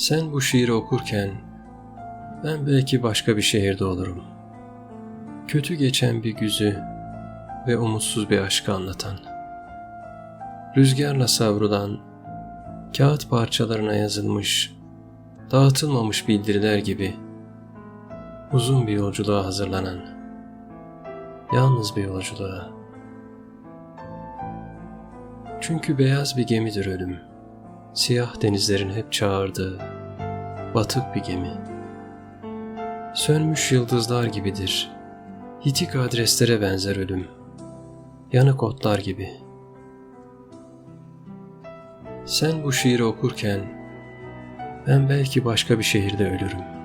Sen bu şiiri okurken ben belki başka bir şehirde olurum. Kötü geçen bir güzü ve umutsuz bir aşkı anlatan. Rüzgarla savrulan, kağıt parçalarına yazılmış, dağıtılmamış bildiriler gibi uzun bir yolculuğa hazırlanan, yalnız bir yolculuğa. Çünkü beyaz bir gemidir ölüm. Siyah denizlerin hep çağırdığı, batık bir gemi. Sönmüş yıldızlar gibidir. Hitik adreslere benzer ölüm. Yanık otlar gibi. Sen bu şiiri okurken ben belki başka bir şehirde ölürüm.